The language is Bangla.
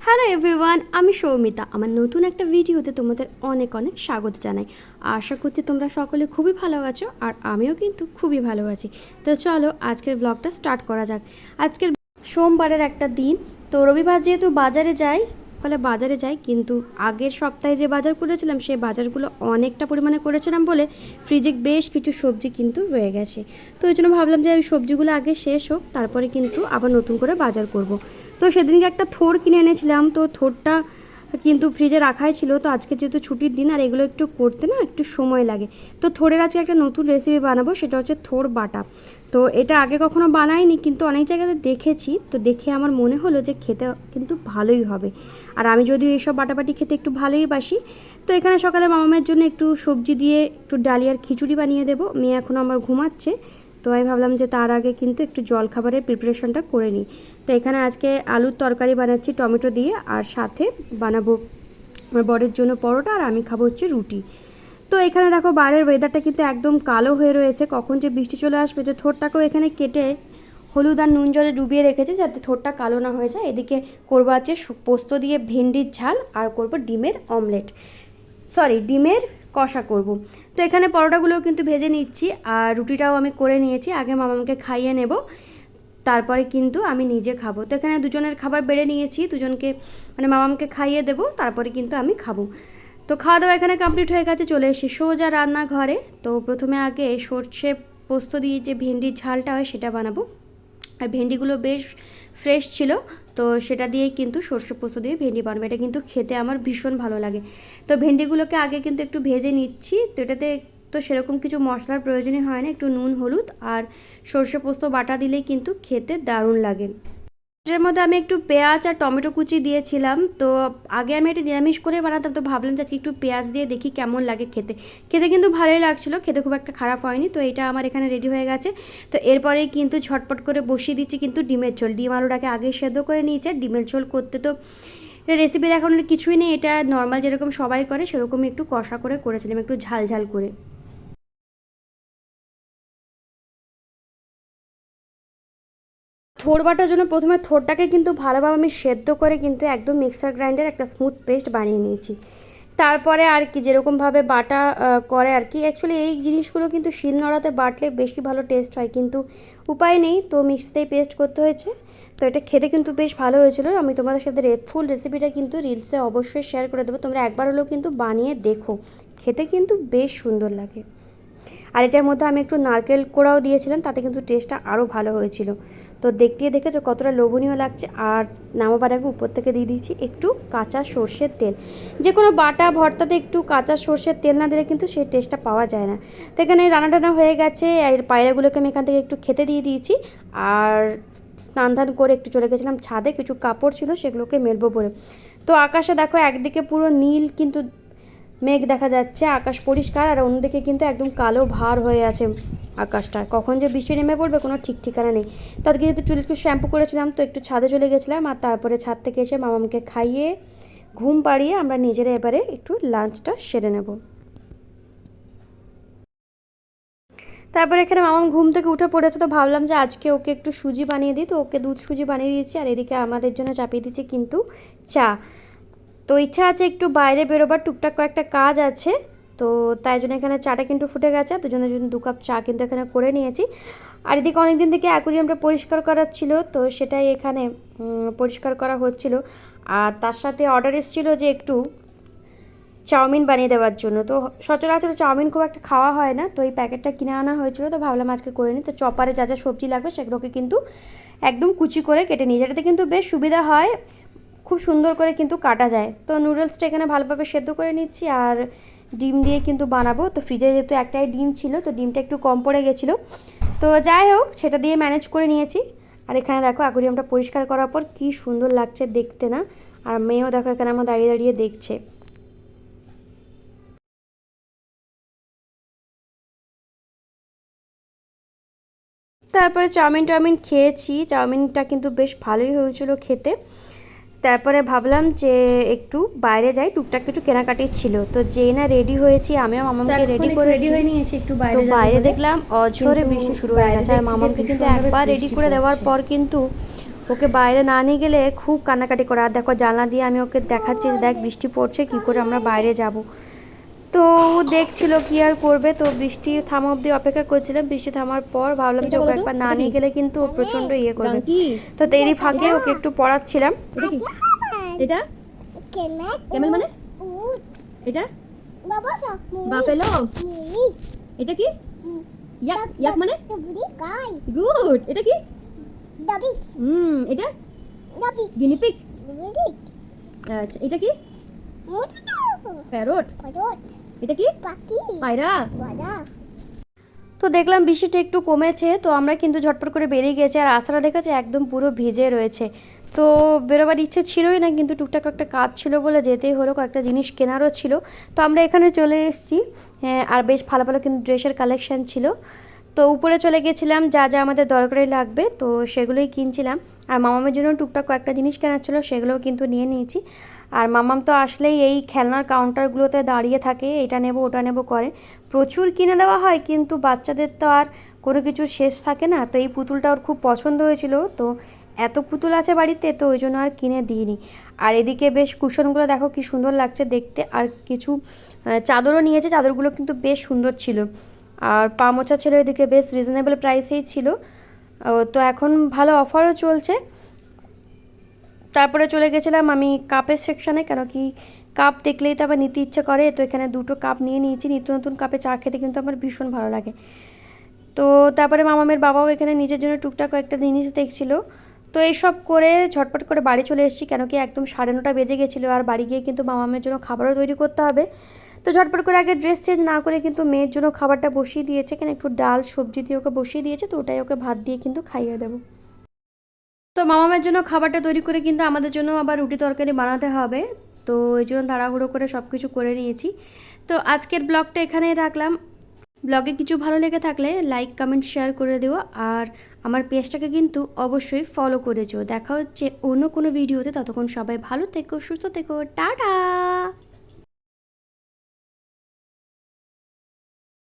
হ্যালো এভরিওয়ান আমি সৌমিতা। আমার নতুন একটা ভিডিওতে তোমাদের অনেক অনেক স্বাগত জানাই। আশা করছি তোমরা সকলে খুবই ভালো আছো আর আমিও কিন্তু খুবই ভালো আছি। তো চলো আজকের ব্লগটা স্টার্ট করা যাক। আজকের সোমবারের একটা দিন। তো রবিবার যেহেতু বাজারে যাই, ফলে বাজারে যাই, কিন্তু আগের সপ্তাহে যে বাজার করেছিলাম, সেই বাজারগুলো অনেকটা পরিমাণে করেছিলাম বলে ফ্রিজে বেশ কিছু সবজি কিন্তু রয়ে গেছে। তো ওই জন্য ভাবলাম যে ওই সবজিগুলো আগে শেষ হোক, তারপরে কিন্তু আবার নতুন করে বাজার করব। তো সেদিনকে একটা থোর কিনে এনেছিলাম, তো থোরটা কিন্তু ফ্রিজে রাখাই ছিল, তো আজকে যেহেতু ছুটির দিন, আর এগুলো একটু করতে না একটু সময় লাগে। তো থোরের আজকে একটা নতুন রেসিপি বানাবো, সেটা হচ্ছে থোর বাটা। তো এটা আগে কখনো বানাইনি, কিন্তু অনেক জায়গাতে দেখেছি, তো দেখে আমার মনে হলো যে খেতে কিন্তু ভালোই হবে। আর আমি যদিও এইসব বাটাবাটি খেতে একটু ভালোই বাসি, তো এখানে সকালে মামামের জন্য একটু সবজি দিয়ে একটু ডালিয়ার খিচুড়ি বানিয়ে দেবো। মেয়ে এখনও আমার ঘুমাচ্ছে তো আমি ভাবলাম যে তার আগে কিন্তু একটু জল খাবারের প্রিপারেশনটা করে নিই। তো এখানে আজকে আলুর তরকারি বানাচ্ছি টমেটো দিয়ে আর সাথে বানাবো আমার বরের জন্য পরোটা আর আমি খাব হচ্ছে রুটি। তো এখানে দেখো বাইরের ওয়েদারটা কিন্তু একদম কালো হয়ে রয়েছে। কখন যে বৃষ্টি চলে আসবে যে থোরটাকেও এখানে কেটে হলুদ আর নুন জলে ডুবিয়ে রেখেছে যাতে থোরটা কালো না হয়ে যায়। এদিকে করব আছে পোস্ত দিয়ে ভেন্ডির ঝাল আর করব ডিমের অমলেট সরি ডিমের কষা করব। তো এখানে পরোটাগুলোও কিন্তু ভেজে নিচ্ছি আর রুটিটাও আমি করে নিয়েছি। আগে মামাকে খাইয়ে নেব, তারপরে কিন্তু আমি নিজে খাব। তো এখানে দুজনের খাবার বেড়ে নিয়েছি, দুজনকে মানে মামামকে খাইয়ে দেবো, তারপরে কিন্তু আমি খাব। তো খাওয়া দাওয়া এখানে কমপ্লিট হয়ে গেছে, চলে এসে সোজা রান্নাঘরে। তো প্রথমে আগে সর্ষে পোস্ত দিয়ে যে ভেন্ডির ঝালটা হয় সেটা বানাবো। আর ভেন্ডিগুলো বেশ ফ্রেশ ছিল তো সেটা দিয়েই কিন্তু সর্ষে পোস্ত দিয়ে ভেন্ডি বানাবো। এটা কিন্তু খেতে আমার ভীষণ ভালো লাগে। তো ভেন্ডিগুলোকে আগে কিন্তু একটু ভেজে নিচ্ছি। তো এটাতে তো সেরকম কিছু মশলার প্রয়োজনই হয় না। একটু নুন, হলুদ আর সর্ষে পোস্ত বাটা দিলেই কিন্তু খেতে দারুণ লাগে। এর মধ্যে আমি একটু পেঁয়াজ আর টমেটো কুচি দিয়েছিলাম। তো আগে আমি এটা নিরামিষ করে বানাতাম, তো ভাবলাম যে আজকে একটু পেঁয়াজ দিয়ে দেখি কেমন লাগে খেতে। খেতে কিন্তু ভালোই লাগছিল, খেতে খুব একটা খারাপ হয়নি, তো এটা আমার এখানে রেডি হয়ে গেছে। তো এরপরেই কিন্তু ঝটপট করে বসিয়ে দিচ্ছি কিন্তু ডিমের ঝোল। ডিম আলুটাকে আগে সেদ্ধ করে নিয়েছে ডিমের ঝোল করতে তো রেসিপি দেখানোর কিছুই নেই। এটা নর্মাল যেরকম সবাই করে, সেরকমই একটু কষা করে করেছিলাম, একটু ঝাল ঝাল করে। থোর বাটার জন্য প্রথমে থোরটাকে কিন্তু ভালোভাবে আমি সেদ্ধ করে কিন্তু একদম মিক্সার গ্রাইন্ডার একটা স্মুথ পেস্ট বানিয়ে নিয়েছি। তারপরে আর কি যেরকমভাবে বাটা করে আর কি অ্যাকচুয়ালি এই জিনিসগুলো কিন্তু শিল নোড়াতে বাটলে বেশি ভালো টেস্ট হয়, কিন্তু উপায় নেই, তো মিক্সিতেই পেস্ট করতে হয়েছে। তো এটা খেতে কিন্তু বেশ ভালো হয়েছিল। আমি তোমাদের সাথে ফুল রেসিপিটা কিন্তু রিলসে অবশ্যই শেয়ার করে দেবো। তোমরা একবার হলেও কিন্তু বানিয়ে দেখো। খেতে কিন্তু বেশ সুন্দর লাগে। আর এটার মধ্যে আমি একটু নারকেল কোড়াও দিয়েছিলাম, তাতে কিন্তু টেস্টটা আরও ভালো হয়েছিল। তো দেখতে দেখেছ কতটা লোভনীয় লাগছে? আর নামাবার আগে উপর থেকে দিয়ে দিয়েছি একটু কাঁচা সর্ষের তেল। যে কোনো বাটা, ভর্তাতে একটু কাঁচা সর্ষের তেল না দিলে কিন্তু সেই টেস্টটা পাওয়া যায় না। তো এখানে রান্না টানা হয়ে গেছে আর পায়রাগুলোকে আমি এখান থেকে একটু খেতে দিয়ে দিয়েছি। আর স্নান ধান করে একটু চলে গেছিলাম ছাদে, কিছু কাপড় ছিল সেগুলোকে মেলবো বলে। তো আকাশে দেখো একদিকে পুরো নীল কিন্তু মেঘ দেখা যাচ্ছে, আকাশ পরিষ্কার আর অন্যদিকে কিন্তু একদম কালো ভার হয়ে আছে আকাশটা। কখন যে বৃষ্টি নেমে পড়বে কোনো ঠিক ঠিকানা নেই। তো আজকে যেহেতু চুল একটু শ্যাম্পু করেছিলাম, তো একটু ছাদে চলে গেছিলাম আর তারপরে ছাদ থেকে এসে মামামকে খাইয়ে, ঘুম পাড়িয়ে আমরা নিজেরা এবারে একটু লাঞ্চটা সেরে নেব। তারপরে এখানে মামাম ঘুম থেকে উঠে পড়েছে, তো ভাবলাম যে আজকে ওকে একটু সুজি বানিয়ে দিই, তো ওকে দুধ সুজি বানিয়ে দিয়েছি আর এদিকে আমাদের জন্য চাপিয়ে দিচ্ছি কিন্তু চা। তো ইচ্ছা আছে একটু বাইরে বেরোবার, টুকটাক কয়েকটা কাজ আছে। তো তাই জন্য এখানে চাটা কিন্তু ফুটে গেছে দুজনের জন্য দু কাপ চা কিন্তু এখানে করে নিয়েছি। আর এদিকে অনেকদিন থেকে অ্যাকুরিয়ামটা পরিষ্কার করার ছিল, তো সেটাই এখানে পরিষ্কার করা হচ্ছিল। আর তার সাথে অর্ডার এসেছিল যে একটু চাউমিন বানিয়ে দেওয়ার জন্য। তো সচরাচর চাউমিন খুব একটা খাওয়া হয় না, তো এই প্যাকেটটা কিনে আনা হয়েছিল, তো ভাবলাম আজকে করে নিই। তো চপারে যা যা সবজি লাগবে সেগুলোকে কিন্তু একদম কুচি করে কেটে নিই, যেটাতে কিন্তু বেশ সুবিধা হয়। খুব সুন্দর করে কিন্তু কাটা যায়। তো নুডলসটা এখানে ভালোভাবে সেদ্ধ করে নিচ্ছি আর ডিম দিয়ে কিন্তু বানাবো। তো ফ্রিজে যেহেতু একটাই ডিম ছিল, তো ডিমটা একটু কম পড়ে গেছিল। তো যাই হোক, সেটা দিয়ে ম্যানেজ করে নিয়েছি। আর এখানে দেখো অ্যাকুরিয়ামটা পরিষ্কার করার পর কি সুন্দর লাগছে দেখতে না? আর মেয়েও দেখো, এখানে আমার দাঁড়িয়ে দাঁড়িয়ে দেখছে। তারপরে চাউমিন টাউমিন খেয়েছি। চাউমিনটা কিন্তু বেশ ভালোই হয়েছিল খেতে। তারপরে ভাবলাম যে একটু বাইরে যাই টুকটাক একটু কেনাকাটি ছিল। তো যে না রেডি হয়েছি আমিও মামাকে রেডি করে রেডি হয়ে নিয়েছি একটু বাইরে বাইরে দেখলাম অঝরে বৃষ্টি শুরু হয়ে গেছে। আর মামাকে কিন্তু একবার রেডি করে দেওয়ার পর কিন্তু ওকে বাইরে না নিয়ে গেলে খুব কান্নাকাটি করে। আর দেখো জানলা দিয়ে আমি ওকে দেখাচ্ছি যে দেখ বৃষ্টি পড়ছে কি করে আমরা বাইরে যাব। তো ও দেখছিল কি আর করবে তো বৃষ্টি থামা অবধি অপেক্ষা করছিলাম। বৃষ্টি থামার পর ভাবলাম যে ওকে একবার না নিয়ে গেলে কিন্তু ও প্রচণ্ড ইয়ে করবে। তো তেরি ফাঁকে ওকে একটু পড়াচ্ছিলাম। এটা কেমন মানে? এটা? বাফেলো এটা কি? ইয়াক ইয়াক মানে? গুড। এটা কি? হুম এটা? গিনিপিক আচ্ছা এটা কি? প্যারট? এটা কি? পায়রা। তো দেখলাম বৃষ্টিটা একটু কমেছে তো আমরা কিন্তু ঝটপট করে বেরিয়ে গেছি আর রাস্তাটা দেখেছে একদম পুরো ভিজে রয়েছে। তো বেরোবার ইচ্ছে ছিলই না কিন্তু টুকটাক একটা কাজ ছিল বলে যেতেই হলো কয়েকটা জিনিস কেনারও ছিল। তো আমরা এখানে চলে এসেছি হ্যাঁ, আর বেশ ভালো ভালো কিন্তু ড্রেসের কালেকশান ছিল। তো উপরে চলে গেছিলাম যা যা আমাদের দরকারি লাগবে তো সেগুলোই কিনছিলাম। আর মামামের জন্য টুকটাক কয়েকটা জিনিস কেনার ছিল সেগুলোও কিন্তু নিয়ে নিয়েছি। আর মামাম তো আসলেই এই খেলনার কাউন্টারগুলোতে দাঁড়িয়ে থাকে, এটা নেব, ওটা নেব করে। প্রচুর কিনে দেওয়া হয়, কিন্তু বাচ্চাদের তো আর কোনো কিছু শেষ থাকে না। তো এই পুতুলটা ওর খুব পছন্দ হয়েছিল, তো এত পুতুল আছে বাড়িতে, তো ওই জন্য আর কিনে দিইনি। আর এদিকে বেশ কুশনগুলো দেখো কি সুন্দর লাগছে দেখতে, আর কিছু চাদরও নিয়েছে, চাদরগুলো কিন্তু বেশ সুন্দর ছিল। আর পা মোচা ছিল এদিকে বেশ রিজনেবল প্রাইসেই ছিল। তো এখন ভালো অফারও চলছে। তারপরে চলে গেছিলাম আমি কাপের সেকশনে কেন কি কাপ দেখলেই তো আবার নিতে ইচ্ছে করে। তো এখানে দুটো কাপ নিয়ে নিয়েছি, নিত্য নতুন কাপে চা খেতে কিন্তু আমার ভীষণ ভালো লাগে। তো তারপরে মামামের বাবাও এখানে নিজের জন্য টুকটাক কয়েকটা জিনিস দেখছিল। তো এইসব করে ঝটপট করে বাড়ি চলে এসেছি, কেন কি একদম সাড়ে নটা বেজে গেছিল আর বাড়ি গিয়ে কিন্তু মামামের জন্য খাবারও তৈরি করতে হবে। তো ঝটপট করে আগে ড্রেস চেঞ্জ না করে কিন্তু মেয়ের জন্য খাবারটা বসিয়ে দিয়েছে, কেন একটু ডাল সবজি দিয়ে ওকে বসিয়ে দিয়েছে, তো ওটাই ওকে ভাত দিয়ে কিন্তু খাইয়ে দেবো। তো মামামের জন্য খাবারটা তৈরি করে কিন্তু আমাদের জন্য আবার রুটি তরকারি বানাতে হবে। তো এই জন্য তাড়াহুড়ো করে সব কিছু করে নিয়েছি। তো আজকের ব্লগটা এখানেই রাখলাম। ব্লগে কিছু ভালো লেগে থাকলে লাইক, কমেন্ট, শেয়ার করে দিও। আর আমার পেজটাকে কিন্তু অবশ্যই ফলো করে যেও। দেখা হচ্ছে অন্য কোনো ভিডিওতে। ততক্ষণ সবাই ভালো থেকো, সুস্থ থেকো। টাটা!